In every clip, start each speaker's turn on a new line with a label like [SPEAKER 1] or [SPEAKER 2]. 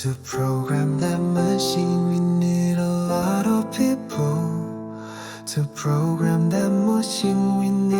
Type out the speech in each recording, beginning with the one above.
[SPEAKER 1] To program that machine, we need a lot of people. To program that machine, we need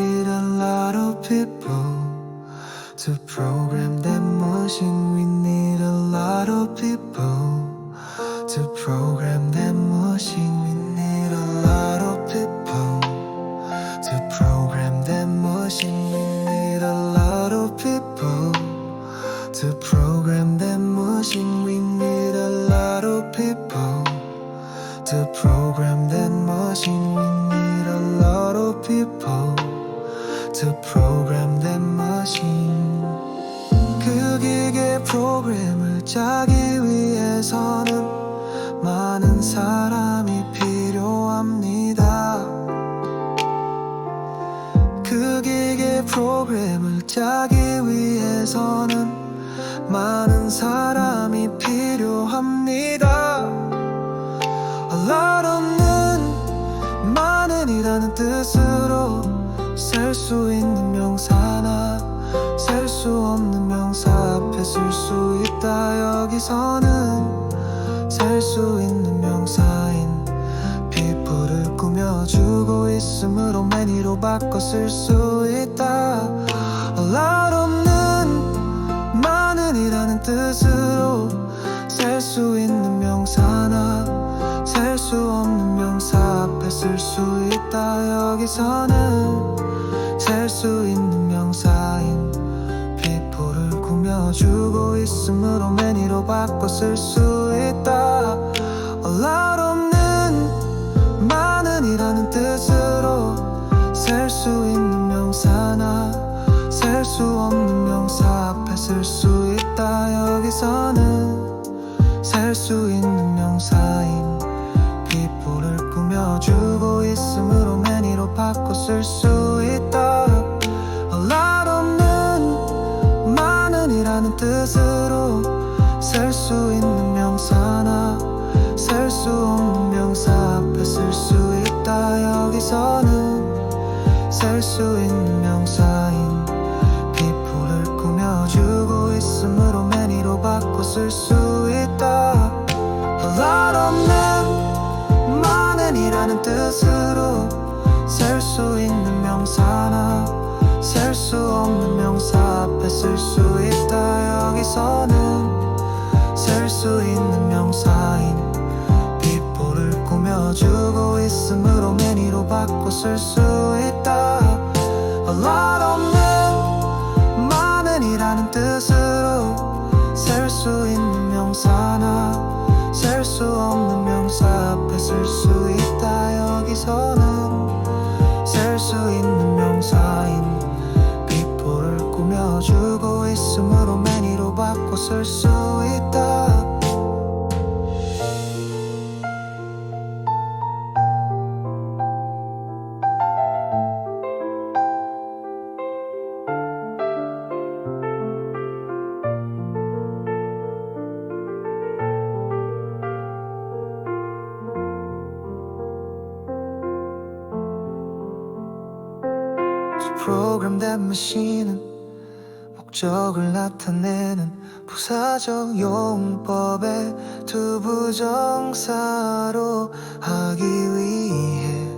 [SPEAKER 1] program that machine, we need a lot of people. To program that machine. 그 기계 프로그램을 짜기 위해서는 많은 사람이 필요합니다. 그 기계 프로그램을 짜기 위해서는 많은 사람이 필요합니다. 이라는 뜻으로 셀 수 있는 명사나 셀 수 없는 명사 앞에 쓸 수 있다. 여기서는 셀 수 있는 명사인 people를 꾸며주고 있으므로 many로 바꿔 쓸 수 있다 쓸 수 있다. 여기서는 셀 수 있는 명사인 people를 꾸며주고 있으므로 many로 바꿔 쓸 수 있다 주고 있으므로 many로 바꿔 쓸 수 있다 lot 없는 많은이라는 뜻으로 셀수 있는 명사나 셀수 없는 명사 앞에 쓸 수 있다. 여기서는 셀수 있는 명사인 people를 꾸며주고 있으므로 many로 바꿔 쓸수 꾸며주고 있으므로 many로 바꿔 쓸 수 있다. A lot 없는 많은이라는 뜻으로 셀 수 있는 명사나 셀 수 없는 명사 앞에 쓸 수 있다. 여기서는 셀 수 있는 명사인 people를 꾸며주고 있으므로 many로 바꿔 쓸수 프로그램 된 머신은 목적을 나타내는 부사적 용법의 두 부정사로 하기 위해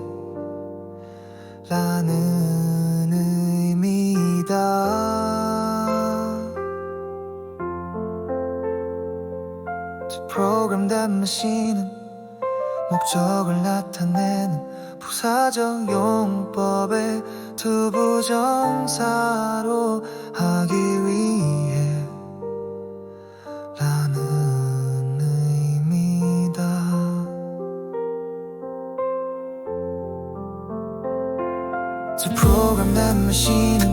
[SPEAKER 1] 라는 의미다. 프로그램 된 머신은 목적을 나타내는 부사적 용법의 두 부정사로 하기 위해 라는 의미다. To program that machine은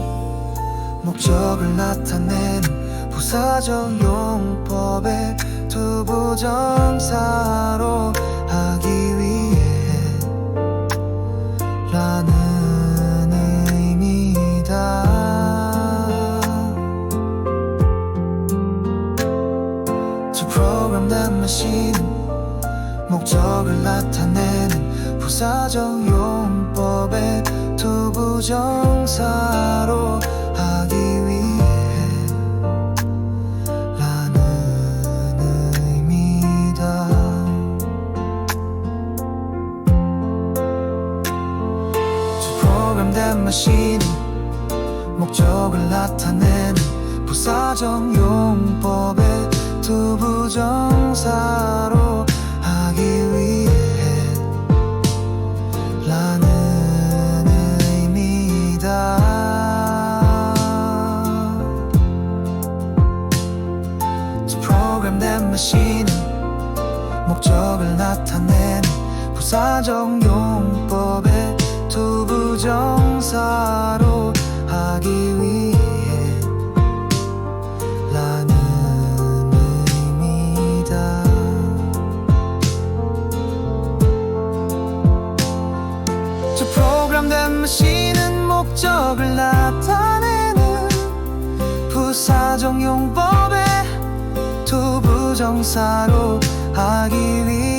[SPEAKER 1] 목적을 나타내는 부사적 용법의 두 부정사로 나타내는 부사적 용법의 투부정사로 하기 위해 라는 의미다. 프로그램된 마신이 목적을 나타내는 부사적 용법의 투부정사 부사적 용법의 두 부정사로 하기 위해 라는 의미다. 저 프로그램된 머신은 목적을 나타내는 부사적 용법의 두 부정사로 하기 위해